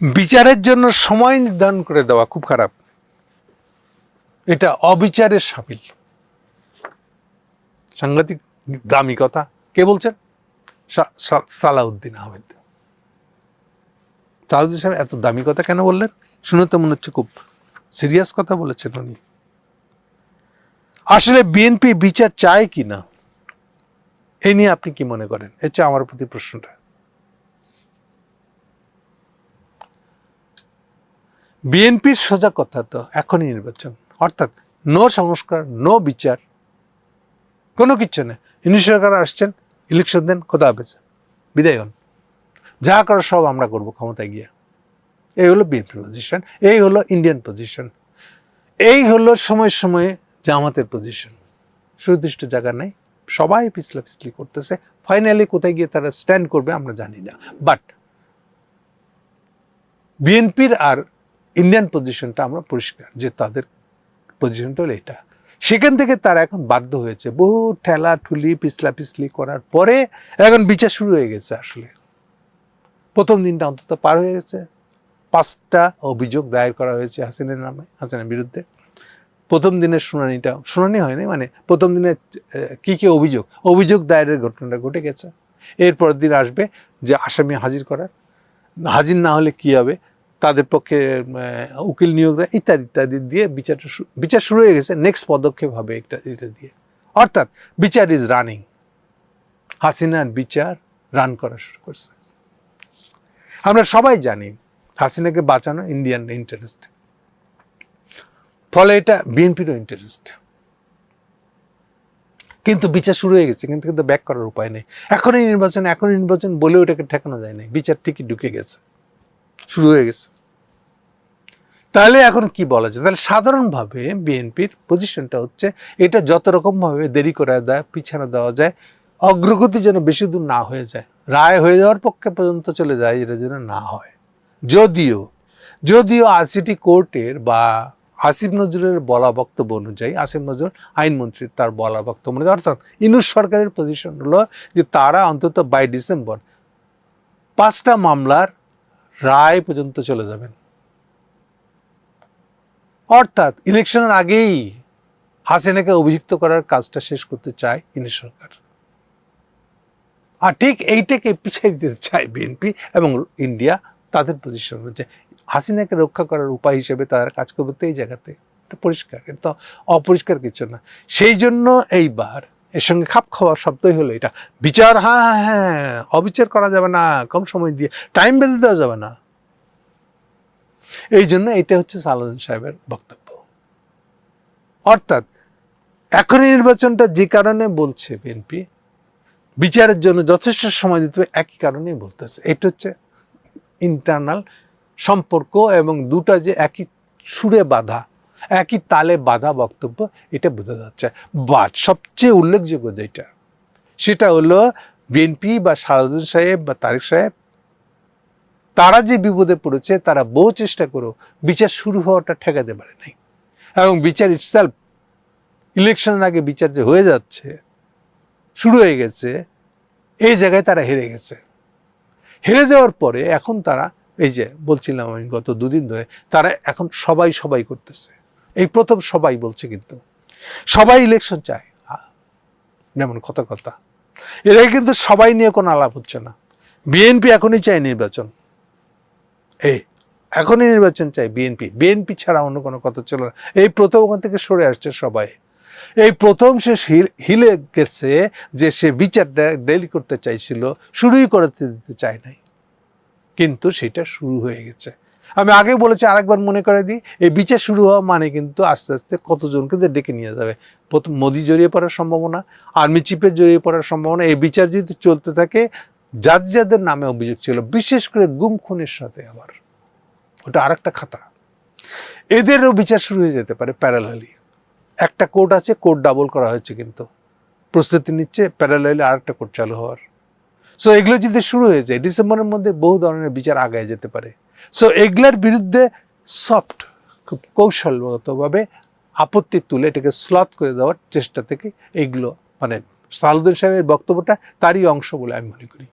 বিচারের জন্য সময় নির্ধারণ করে দেওয়া খুব খারাপ। এটা অবিচারের সামিল। সাংঘাতিক দামি কথা কে বলছেন? সালাউদ্দিন আহমেদ। সালাউদ্দিন সাহেব এত দামি কথা কেন বললেন? শুনে তো মনে হচ্ছে খুব সিরিয়াস কথা বলেছেন উনি। আসলে বিএনপি বিচার চায় কি না? এই নিয়ে আপনি কি মনে করেন? হচ্ছে আমার প্রতি প্রশ্নটা। বিএনপির সোজা কথা তো এখনই নির্বাচন। অর্থাৎ নো সংস্কার, নো বিচার। কোনো কিচ্ছু নেই ইনি সরকার আসছেন ইলেকশন দেন কোথা হবে বিদায় হন। যা করো সব আমরা করব ক্ষমতায় গিয়ে। এই হলো বিএনপির পজিশন এই হলো ইন্ডিয়ান পজিশন এই হলো সময় সময়ে জামাতের পজিশন সুনির্দিষ্ট জায়গা নেই। সবাই পিছলা পিছলি করতেছে। ফাইনালি কোথায় গিয়ে তারা স্ট্যান্ড করবে আমরা জানি না। বাট বিএনপির আর ইন্ডিয়ান পজিশনটা আমরা পরিষ্কার যে তাদের পজিশনটা হলো এটা। সেখান থেকে তারা এখন বাধ্য হয়েছে। বহু ঠেলা ঠুলি পিছলা পিছলি করার পরে এখন বিচার শুরু হয়ে গেছে আসলে। প্রথম দিনটা অন্তত পার হয়ে গেছে। পাঁচটা অভিযোগ দায়ের করা হয়েছে হাসিনের নামে, হাসিনের বিরুদ্ধে। প্রথম দিনের শুনানিটা, শুনানি হয়নি মানে প্রথম দিনে কি কি অভিযোগ? অভিযোগ দায়েরের ঘটনাটা ঘটে গেছে। এরপর দিন আসবে যে আসামি হাজির করার। হাজির না হলে কি হবে? তাদের পক্ষে উকিল নিয়োগ দেয়, ইত্যাদি ইত্যাদি দিয়ে বিচারটা বিচার শুরু হয়ে গেছে। নেক্সট পদক্ষেপ হবে একটা, এটা দিয়ে। অর্থাৎ বিচার ইজ রানিং হাসিনার বিচার রান করা শুরু করছে। আমরা সবাই জানি হাসিনাকে বাঁচানো ইন্ডিয়ান ইন্টারেস্ট ফলে এটা বিএনপিরও ইন্টারেস্ট কিন্তু বিচার শুরু হয়ে গেছে, কিন্তু কিন্তু ব্যাক করার উপায় নেই। এখনই নির্বাচন এখনই নির্বাচন বলে ওটাকে ঠেকানো যায় না বিচার ঠিকই ঢুকে গেছে। শুরু হয়ে গেছে। তাহলে এখন কি বলা যায়? তাহলে সাধারণভাবে বিএনপির পজিশনটা হচ্ছে এটা যত রকমভাবে দেরি করে দেয়, পিছানো দেওয়া যায়, অগ্রগতি যেন বেশি দূর না হয়ে যায়, রায় হয়ে যাওয়ার পক্ষে পর্যন্ত চলে যায়, এটা যেন না হয়। যদিও যদিও আইসিটি কোর্টের বা আসিফ নজরুলের বলা বক্তব্য অনুযায়ী, আসিফ নজরুল আইনমন্ত্রীর তার বলা বক্তব্য অনুযায়ী, অর্থাৎ ইনুস সরকারের পজিশন হলো যে তারা অন্তত বাই ডিসেম্বর পাঁচটা মামলার রায় পর্যন্ত চলে যাবেন। অর্থাৎ ইলেকশনের আগেই হাসিনাকে অভিযুক্ত করার কাজটা শেষ করতে চায় ইনি সরকার। আর ঠিক এইটাকে পিছিয়ে দিতে চায় বিএনপি এবং ইন্ডিয়া তাদের পজিশন হচ্ছে। হাসিনাকে রক্ষা করার উপায় হিসেবে তারা কাজ করবে এই জায়গাতে। এটা পরিষ্কার, এটা তো অপরিষ্কার কিছু না। সেই জন্য এইবার এর সঙ্গে খাপ খাওয়া শব্দই হলো এটা। বিচার হ্যাঁ হ্যাঁ হ্যাঁ অবিচার করা যাবে না, কম সময় দিয়ে টাইম বেঁধে দেওয়া যাবে না। এই জন্য এটা হচ্ছে সালাউদ্দিন সাহেবের বক্তব্য। অর্থাৎ এখনই নির্বাচনটা যে কারণে বলছে বিএনপি বিচারের জন্য যথেষ্ট সময় দিতে হবে, একই কারণেই বলতেছে। এটা হচ্ছে ইন্টারনাল সম্পর্ক এবং দুটা যে একই সুরে বাধা। একই তালে বাধা বক্তব্য, এটা বোঝা যাচ্ছে। বাট সবচেয়ে উল্লেখযোগ্য যেটা, সেটা হলো বিএনপি বা সারাদুল সাহেব বা তারেক সাহেব, তারা যে বিপদে পড়েছে, তারা বহু চেষ্টা করো বিচার শুরু হওয়াটা ঠেকাতে পারে নাই। এবং বিচার ইটসেলফ ইলেকশনের আগে বিচার যে হয়ে যাচ্ছে, শুরু হয়ে গেছে, এই জায়গায় তারা হেরে গেছে। হেরে যাওয়ার পরে এখন তারা, এই যে বলছিলাম আমি গত দুদিন ধরে, তারা এখন সবাই সবাই করতেছে। এই প্রথম সবাই বলছে কিন্তু। সবাই ইলেকশন চায়। যেমন কথা কথা। এরা কিন্তু সবাই নিয়ে কোনো আলাপ হচ্ছে না। বিএনপি এখনই চায় নির্বাচন। এই এখনই নির্বাচন চাই বিএনপি বিএনপি ছাড়া অন্য কোনো কথা চলে না। এই প্রথম ওখান থেকে সরে আসছে সবাই। এই প্রথম সে হিলে গেছে যে সে বিচার ডেলি করতে চাইছিল, শুরুই করতে দিতে চায় নাই। কিন্তু সেটা শুরু হয়ে গেছে। আমি আগে বলেছি, আরেকবার মনে করে দিই, এই বিচার শুরু হওয়া মানে কিন্তু আস্তে আস্তে কতজনকে ডেকে নিয়ে যাবে। প্রথম মোদি জড়িয়ে পড়ার সম্ভাবনা, আর্মি চিফের জড়িয়ে পড়ার সম্ভাবনা, এই বিচার যদি চলতে থাকে যার যাদের নামে অভিযোগ ছিল, বিশেষ করে গুম খুনের সাথে আবার। ওটা আরেকটা খাতা। এদেরও বিচার শুরু হয়ে যেতে পারে প্যারালালি একটা কোর্ট আছে, কোর্ট ডাবল করা হয়েছে কিন্তু। প্রস্তুতি নিচ্ছে প্যারালালি আরেকটা কোর্ট চালু হওয়ার। সো এগুলো যদি শুরু হয়ে যায়, ডিসেম্বরের মধ্যে বহু ধরনের বিচার আগায় যেতে পারে। সো এগুলোর বিরুদ্ধে সফট খুব কৌশলগতভাবে আপত্তি তুলে এটাকে স্লথ করে দেওয়ার চেষ্টা থেকে এগুলো মানে সালুদ্দিন সাহেবের বক্তব্যটা তারই অংশ বলে আমি মনে করি।